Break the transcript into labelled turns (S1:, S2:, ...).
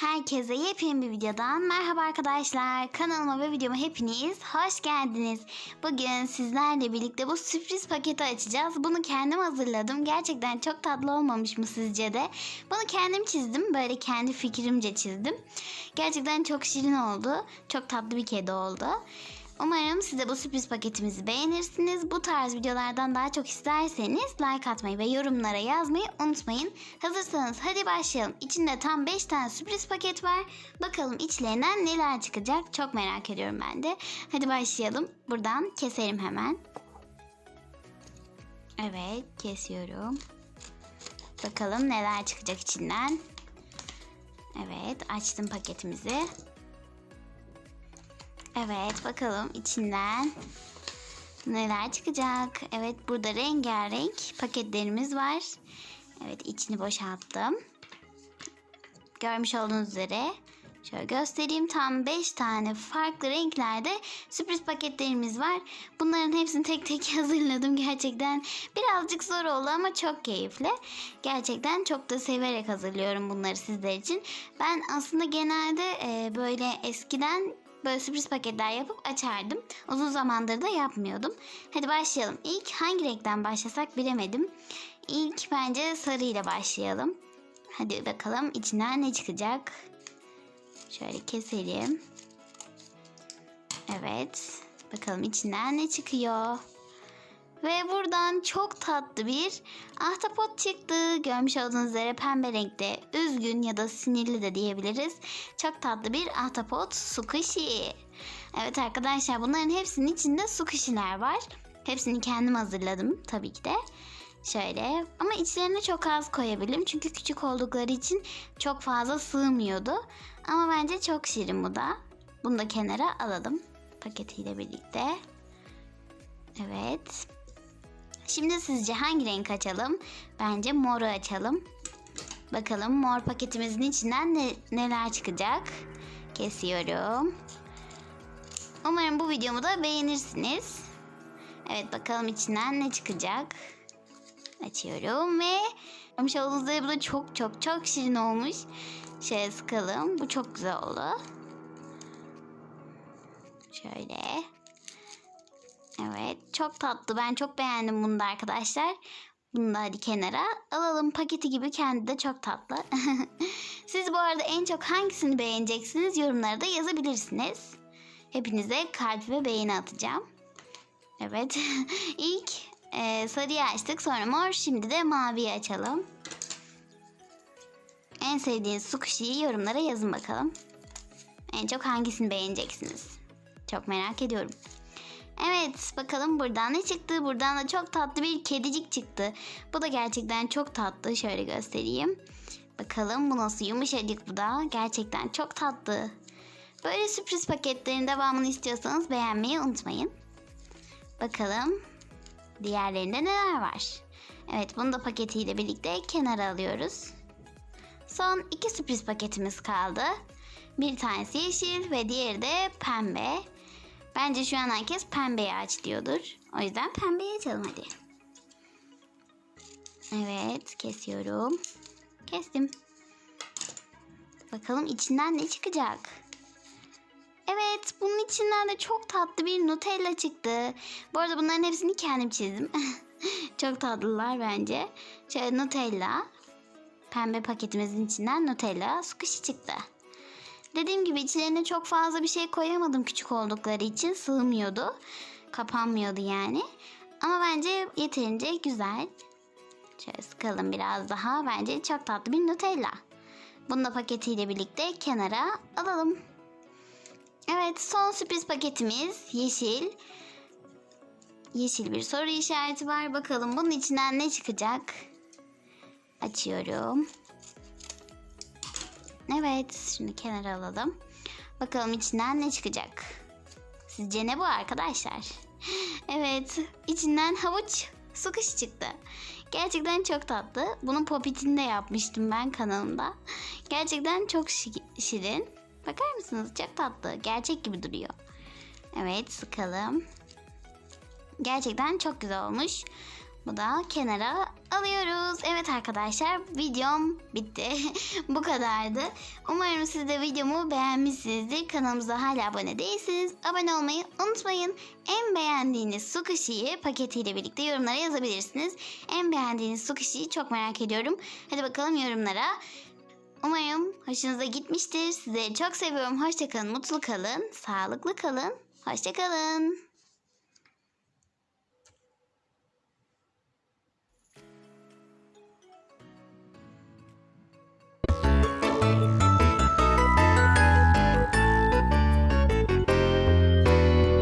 S1: Herkese yepyeni bir videodan merhaba arkadaşlar. Kanalıma ve videoma hepiniz hoş geldiniz. Bugün sizlerle birlikte bu sürpriz paketi açacağız. Bunu kendim hazırladım. Gerçekten çok tatlı olmamış mı sizce de? Bunu kendim çizdim. Böyle kendi fikrimce çizdim. Gerçekten çok şirin oldu. Çok tatlı bir kedi oldu. Umarım siz de bu sürpriz paketimizi beğenirsiniz. Bu tarz videolardan daha çok isterseniz like atmayı ve yorumlara yazmayı unutmayın. Hazırsanız hadi başlayalım. İçinde tam 5 tane sürpriz paket var. Bakalım içlerinden neler çıkacak çok merak ediyorum ben de. Hadi başlayalım. Buradan keselim hemen. Evet kesiyorum. Bakalım neler çıkacak içinden. Evet açtım paketimizi. Evet bakalım içinden neler çıkacak. Evet burada rengarenk paketlerimiz var. Evet içini boşalttım. Görmüş olduğunuz üzere şöyle göstereyim. Tam 5 tane farklı renklerde sürpriz paketlerimiz var. Bunların hepsini tek tek hazırladım. Gerçekten birazcık zor oldu ama çok keyifli. Gerçekten çok da severek hazırlıyorum bunları sizler için. Ben aslında genelde e, böyle eskiden böyle sürpriz paketler yapıp açardım. Uzun zamandır da yapmıyordum. Hadi başlayalım. İlk hangi renkten başlasak bilemedim. İlk bence sarı ile başlayalım. Hadi bakalım içinden ne çıkacak. Şöyle keselim. Evet. Bakalım içinden ne çıkıyor. Ve buradan çok tatlı bir ahtapot çıktı. Görmüş olduğunuz üzere pembe renkte üzgün ya da sinirli de diyebiliriz. Çok tatlı bir ahtapot sukuşi. Evet arkadaşlar bunların hepsinin içinde sukuşiler var. Hepsini kendim hazırladım tabii ki de. Şöyle ama içlerine çok az koyabildim. Çünkü küçük oldukları için çok fazla sığmıyordu. Ama bence çok şirin bu da. Bunu da kenara alalım paketiyle birlikte. Evet. Şimdi sizce hangi renk açalım? Bence moru açalım. Bakalım mor paketimizin içinden ne, neler çıkacak. Kesiyorum. Umarım bu videomu da beğenirsiniz. Evet bakalım içinden ne çıkacak. Açıyorum ve görmüş olduğunuz bu da çok çok çok şirin olmuş. Şöyle sıkalım. Bu çok güzel oldu. Şöyle. Evet çok tatlı. Ben çok beğendim bunu da arkadaşlar. Bunu da hadi kenara alalım. Paketi gibi kendi de çok tatlı. Siz bu arada en çok hangisini beğeneceksiniz yorumlara da yazabilirsiniz. Hepinize kalp ve beğeni atacağım. Evet. İlk e, sarıyı açtık sonra mor şimdi de maviyi açalım. En sevdiğiniz sukuşiyi yorumlara yazın bakalım. En çok hangisini beğeneceksiniz? Çok merak ediyorum. Evet bakalım buradan ne çıktı? Buradan da çok tatlı bir kedicik çıktı. Bu da gerçekten çok tatlı. Şöyle göstereyim. Bakalım bu nasıl yumuşacık bu da. Gerçekten çok tatlı. Böyle sürpriz paketlerin devamını istiyorsanız beğenmeyi unutmayın. Bakalım diğerlerinde neler var. Evet bunu da paketiyle birlikte kenara alıyoruz. Son iki sürpriz paketimiz kaldı. Bir tanesi yeşil ve diğeri de pembe. Bence şu an herkes pembeyi aç diyordur. O yüzden pembeyi açalım hadi. Evet kesiyorum. Kestim. Bakalım içinden ne çıkacak. Evet bunun içinden de çok tatlı bir Nutella çıktı. Bu arada bunların hepsini kendim çizdim. çok tatlılar bence. Şöyle Nutella. Pembe paketimizin içinden Nutella squishy çıktı. Dediğim gibi içlerine çok fazla bir şey koyamadım küçük oldukları için sığmıyordu. Kapanmıyordu yani. Ama bence yeterince güzel. Şöyle sıkalım biraz daha. Bence çok tatlı bir Nutella. Bunu da paketiyle birlikte kenara alalım. Evet son sürpriz paketimiz yeşil. Yeşil bir soru işareti var. Bakalım bunun içinden ne çıkacak? Açıyorum. Evet, şimdi kenara alalım. Bakalım içinden ne çıkacak. Sizce ne bu arkadaşlar? Evet, içinden havuç su kışı çıktı. Gerçekten çok tatlı. Bunun popitini de yapmıştım ben kanalımda. Gerçekten çok şi- şirin. Bakar mısınız? Çok tatlı. Gerçek gibi duruyor. Evet, sıkalım. Gerçekten çok güzel olmuş. Bu da kenara alıyoruz. Evet arkadaşlar videom bitti. Bu kadardı. Umarım siz de videomu beğenmişsinizdir. Kanalımıza hala abone değilseniz abone olmayı unutmayın. En beğendiğiniz su kaşığı paketiyle birlikte yorumlara yazabilirsiniz. En beğendiğiniz su kaşığı çok merak ediyorum. Hadi bakalım yorumlara. Umarım hoşunuza gitmiştir. Sizleri çok seviyorum. Hoşçakalın, mutlu kalın, sağlıklı kalın. Hoşçakalın.